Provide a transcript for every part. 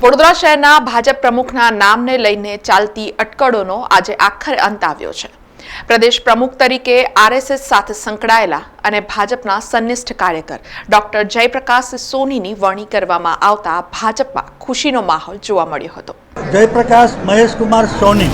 વડોદરા શહેરના ભાજપ પ્રમુખના નામને લઈને ચાલતી અટકળોનો આજે આખરે અંત આવ્યો છે. પ્રદેશ પ્રમુખ તરીકે આરએસએસ સાથે સંકળાયેલા અને ભાજપના સંનિષ્ઠ કાર્યકર ડોક્ટર જયપ્રકાશ સોનીની વરણી કરવામાં આવતા ભાજપમાં ખુશીનો માહોલ જોવા મળ્યો હતો. જયપ્રકાશ મહેશકુમાર સોની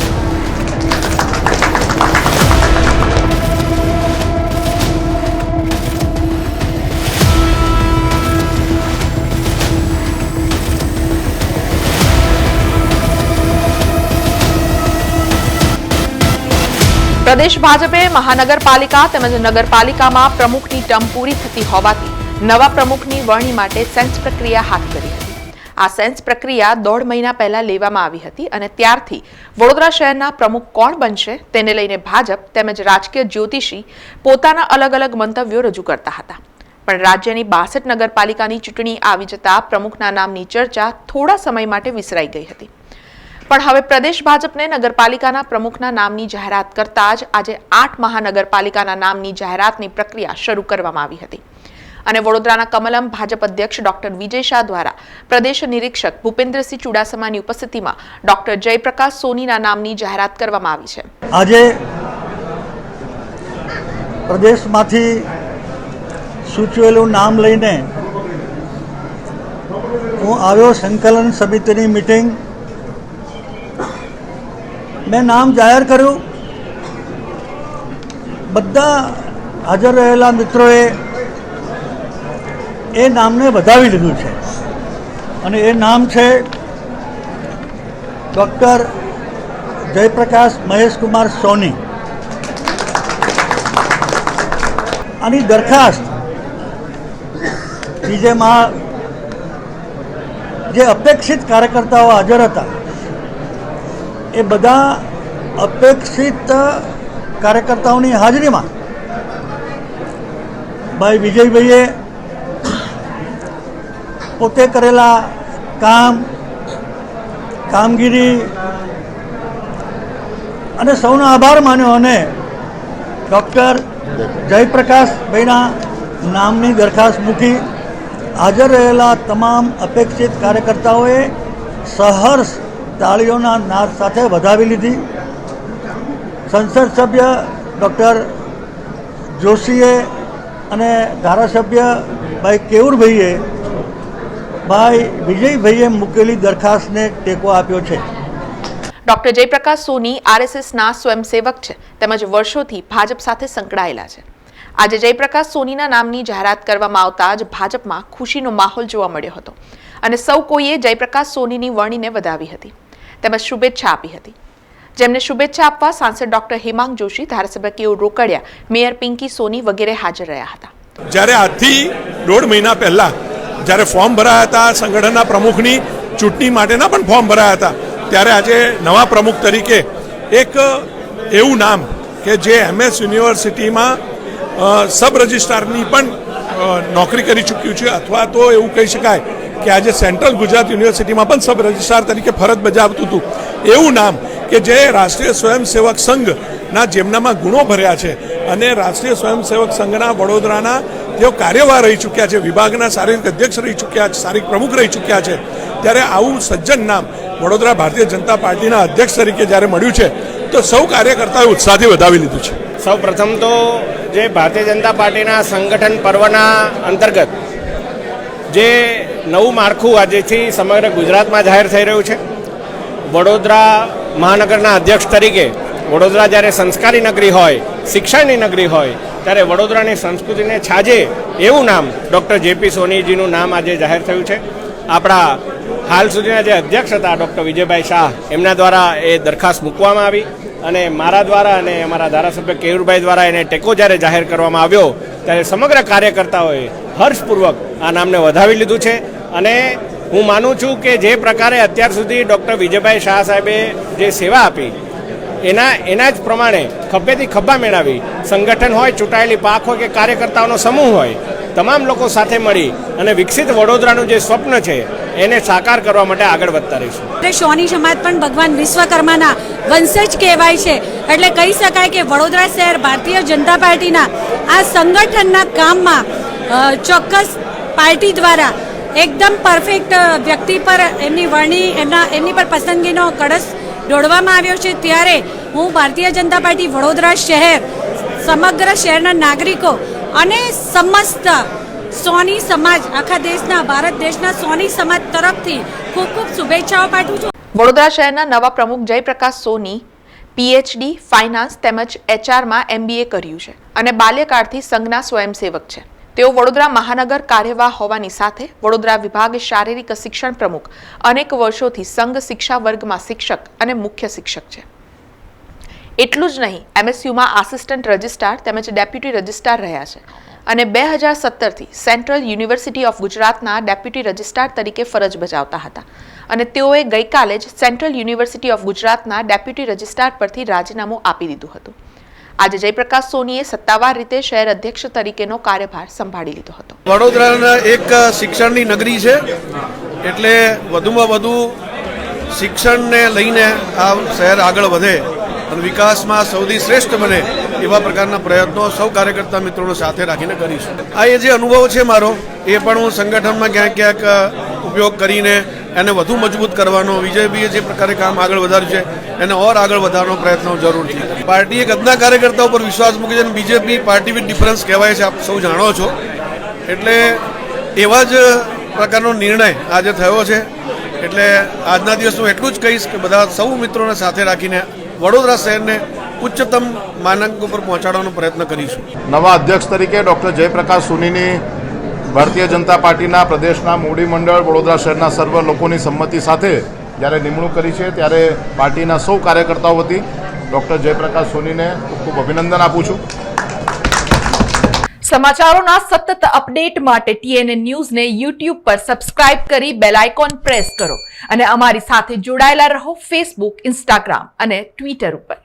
પ્રદેશ ભાજપે મહાનગરપાલિકા તેમજ નગરપાલિકામાં પ્રમુખની ટર્મ પૂરી થતી હોવાથી નવા પ્રમુખની વરણી માટે સેન્સ પ્રક્રિયા હાથ ધરી હતી. આ સેન્સ પ્રક્રિયા દોઢ મહિના પહેલા લેવામાં આવી હતી અને ત્યારથી વડોદરા શહેરના પ્રમુખ કોણ બનશે તેને લઈને ભાજપ તેમજ રાજકીય જ્યોતિષી પોતાના અલગ અલગ મંતવ્યો રજૂ કરતા હતા. પણ રાજ્યની બાસઠ નગરપાલિકાની ચૂંટણી આવી જતા પ્રમુખના નામની ચર્ચા થોડા સમય માટે વિસરાઈ ગઈ હતી. પણ હવે પ્રદેશ ભાજપને નગરપાલિકાના પ્રમુખના નામની જાહેરાત કરતા જ આજે આઠ મહાનગરપાલિકાના નામની જાહેરાતની પ્રક્રિયા શરૂ કરવામાં આવી હતી. અને વડોદરાના કમલમ ભાજપ અધ્યક્ષ ડોક્ટર વિજય શાહ દ્વારા પ્રદેશ નિરીક્ષક ભૂપેન્દ્રસિંહ ચુડાસમાની ઉપસ્થિતિમાં ડોક્ટર જયપ્રકાશ સોનીના નામની જાહેરાત કરવામાં આવી છે. આજે પ્રદેશમાંથી સૂચવેલું નામ લઈને હું આવ્યો સંકલન સમિતિની મિટિંગ મેં નામ જાહેર કર્યું. બધા હાજર રહેલા મિત્રોએ એ નામને વધાવી લીધું છે. અને એ નામ છે ડૉક્ટર જયપ્રકાશ મહેશકુમાર સોની. આની દરખાસ્ત બીજેમાં જે અપેક્ષિત કાર્યકર્તાઓ હાજર હતા, એ બધા અપેક્ષિત કાર્યકર્તાઓની હાજરીમાં ભાઈ વિજયભાઈએ પોતે કરેલા કામ, કામગીરી અને સૌનો આભાર માન્યો અને ડૉક્ટર જયપ્રકાશભાઈના નામની દરખાસ્ત મૂકી હાજર રહેલા તમામ અપેક્ષિત કાર્યકર્તાઓએ સહર્ષ તાળીઓના નાદ સાથે વધાવી લીધી. સંસદ સભ્ય ડૉક્ટર જોશીએ અને ધારાસભ્ય ભાઈ કેવુરભાઈએ ભાઈ વિજયભાઈએ મૂકેલી દરખાસ્તને ટેકો આપ્યો છે. ડોક્ટર જયપ્રકાશ સોની આરએસએસના સ્વયંસેવક છે. તેમજ વર્ષોથી ભાજપ સાથે સંકળાયેલા છે. આજે જયપ્રકાશ સોનીના નામની જાહેરાત કરવામાં આવતા જ ભાજપમાં ખુશીનો માહોલ જોવા મળ્યો હતો. અને સૌ કોઈએ જયપ્રકાશ સોનીની વરણીને વધાવી હતી. તેમજ શુભેચ્છા આપી હતી. જેમને શુભેચ્છા આપવા સાંસદ ડોક્ટર હેમાંગ જોશી ધારાસભ્ય કેયુર રોકડિયા. મેયર પિંકી સોની વગેરે હાજર રહ્યા હતા. જ્યારે આજથી દોઢ મહિના પહેલાં જ્યારે ફોર્મ ભરાયા હતા સંગઠનના પ્રમુખની ચૂંટણી માટેના પણ ફોર્મ ભરાયા હતા, ત્યારે આજે નવા પ્રમુખ તરીકે એક એવું નામ કે જે એમએસ યુનિવર્સિટીમાં સબ રજિસ્ટ્રારની પણ નોકરી કરી ચૂક્યું છે. અથવા તો એવું કહી શકાય કે આજે સેન્ટ્રલ ગુજરાત યુનિવર્સિટીમાં પણ સબ રજિસ્ટ્રાર તરીકે ફરજ બજાવતું હતું. એવું નામ કે જે રાષ્ટ્રીય સ્વયંસેવક સંઘના જેમનામાં ગુણો ભર્યા છે અને રાષ્ટ્રીય સ્વયંસેવક સંઘના વડોદરાના તેઓ કાર્યવાહ રહી ચૂક્યા છે, વિભાગના શારીરિક અધ્યક્ષ રહી ચૂક્યા છે, શારીરિક પ્રમુખ રહી ચૂક્યા છે. ત્યારે આવું સજ્જન નામ વડોદરા ભારતીય જનતા પાર્ટીના અધ્યક્ષ તરીકે જ્યારે મળ્યું છે, તો સૌ કાર્યકર્તાઓએ ઉત્સાહથી વધાવી લીધું છે. સૌ પ્રથમ તો જે ભારતીય જનતા પાર્ટીના સંગઠન પર્વના અંતર્ગત જે નવું માળખું આજેથી સમગ્ર ગુજરાતમાં જાહેર થઈ રહ્યું છે, વડોદરા મહાનગરના અધ્યક્ષ તરીકે વડોદરા જ્યારે સંસ્કારી નગરી હોય, શિક્ષણની નગરી હોય, ત્યારે વડોદરાની સંસ્કૃતિને છાજે એવું નામ ડૉક્ટર જેપી સોનીજીનું નામ આજે જાહેર થયું છે. આપણા હાલ સુધીના જે અધ્યક્ષ હતા ડૉક્ટર વિજયભાઈ શાહ, એમના દ્વારા એ દરખાસ્ત મૂકવામાં આવી અને મારા દ્વારા અને અમારા ધારાસભ્ય કેયુરભાઈ દ્વારા એને ટેકો જ્યારે જાહેર કરવામાં આવ્યો, ત્યારે સમગ્ર કાર્યકર્તાઓએ હર્ષપૂર્વક આ નામને વધાવી લીધું છે. અને હું માનું છું કે જે પ્રકારે અત્યાર સુધી ડૉક્ટર વિજયભાઈ શાહ સાહેબે જે સેવા આપી, એના એના જ પ્રમાણે ખભેથી ખભા મેળવી, સંગઠન હોય, ચૂંટાયેલી પાક હોય કે કાર્યકર્તાઓનો સમૂહ હોય, તમામ લોકો સાથે મળી અને વિકસિત વડોદરાનું જે સ્વપ્ન છે, એને સાકાર કરવા માટે આગળ વધતા રહીશું. એટલે શોની સમાજ પણ ભગવાન વિશ્વકર્માના વંશજ કહેવાય છે. એટલે કહી શકાય કે વડોદરા શહેર ભારતીય જનતા પાર્ટીના આ સંગઠનના કામમાં ચોક્કસ પાર્ટી દ્વારા એકદમ પરફેક્ટ વ્યક્તિ પર એમની વરણી, એમના, એમની પર પસંદગીનો કળશ દોડવામાં આવ્યો છે. ત્યારે હું ભારતીય જનતા પાર્ટી વડોદરા શહેર, સમગ્ર શહેરના નાગરિકો અને સમસ્ત સોની સમાજ, આખા દેશના, ભારત દેશના સોની સમાજ તરફથી ખૂબ ખૂબ શુભેચ્છાઓ પાઠવું છું. વડોદરા શહેરના નવા પ્રમુખ જયપ્રકાશ સોની પીએચડી ફાઇનાન્સ તેમજ એચઆરમાં એમબીએ કર્યું છે અને બાલ્યકાળથી સંઘના સ્વયંસેવક છે. તેઓ વડોદરા મહાનગર કાર્યવાહ હોવાની સાથે વડોદરા વિભાગ શારીરિક શિક્ષણ પ્રમુખ, અનેક વર્ષોથી સંઘ શિક્ષા વર્ગમાં શિક્ષક અને મુખ્ય શિક્ષક છે. એટલું જ નહીં, એમએસયુમાં આસિસ્ટન્ટ રજિસ્ટ્રાર તેમજ ડેપ્યુટી રજિસ્ટ્રાર રહ્યા છે અને બે હજાર સત્તરથી સેન્ટ્રલ યુનિવર્સિટી ઓફ ગુજરાતના ડેપ્યુટી રજિસ્ટ્રાર તરીકે ફરજ બજાવતા હતા અને તેઓએ ગઈકાલે જ સેન્ટ્રલ યુનિવર્સિટી ઓફ ગુજરાતના ડેપ્યુટી રજિસ્ટ્રાર પરથી રાજીનામું આપી દીધું હતું. આજે જયપ્રકાશ સોનીએ સત્તાવાર રીતે શહેર અધ્યક્ષ તરીકેનો કાર્યભાર સંભાળી લીધો હતો. વડોદરાના એક શિક્ષણની નગરી છે, એટલે વધુમાં વધુ શિક્ષણને લઈને આ શહેર આગળ વધે અને વિકાસમાં સૌથી શ્રેષ્ઠ બને એવા પ્રકારના પ્રયત્નો સૌ કાર્યકર્તા મિત્રોને સાથે રાખીને કરીશું. આ એ જે અનુભવ છે મારો, એ પણ હું સંગઠનમાં ક્યાંક ક્યાંક ઉપયોગ કરીને એને વધુ મજબૂત કરવાનો વિજયભાઈએ જે પ્રકારે કામ આગળ વધાર્યું છે એને ઓર આગળ વધારવાનો પ્રયત્ન જરૂર છે. પાર્ટીએ કદના કાર્યકર્તાઓ ઉપર વિશ્વાસ મૂકે છે અને બીજેપી પાર્ટી વિથ ડિફરન્સ કહેવાય છે, આપ સૌ જાણો છો. એટલે એવા જ પ્રકારનો નિર્ણય આજે થયો છે. એટલે આજના દિવસ હું એટલું જ કહીશ કે બધા સૌ મિત્રોને સાથે રાખીને વડોદરા શહેરને ઉચ્ચતમ માનાંક ઉપર પહોંચાડવાનો પ્રયત્ન કરીશું. નવા અધ્યક્ષ તરીકે ડૉક્ટર જયપ્રકાશ સોનીની ભારતીય જનતા પાર્ટીના પ્રદેશના મોવડી મંડળ વડોદરા શહેરના સર્વ લોકોની સંમતિ સાથે જ્યારે નિમણૂક કરી છે ત્યારે પાર્ટીના સૌ કાર્યકર્તાઓ વતી ડૉક્ટર જયપ્રકાશ સોનીને ખૂબ ખૂબ અભિનંદન આપું છું. સમાચારોના સતત અપડેટ માટે ટીએનએ ન્યૂઝને યુટ્યુબ પર સબસ્ક્રાઇબ કરી બેલ આઇકોન પ્રેસ કરો અને અમારી સાથે જોડાયેલા રહો ફેસબુક, ઇન્સ્ટાગ્રામ અને ટ્વિટર ઉપર.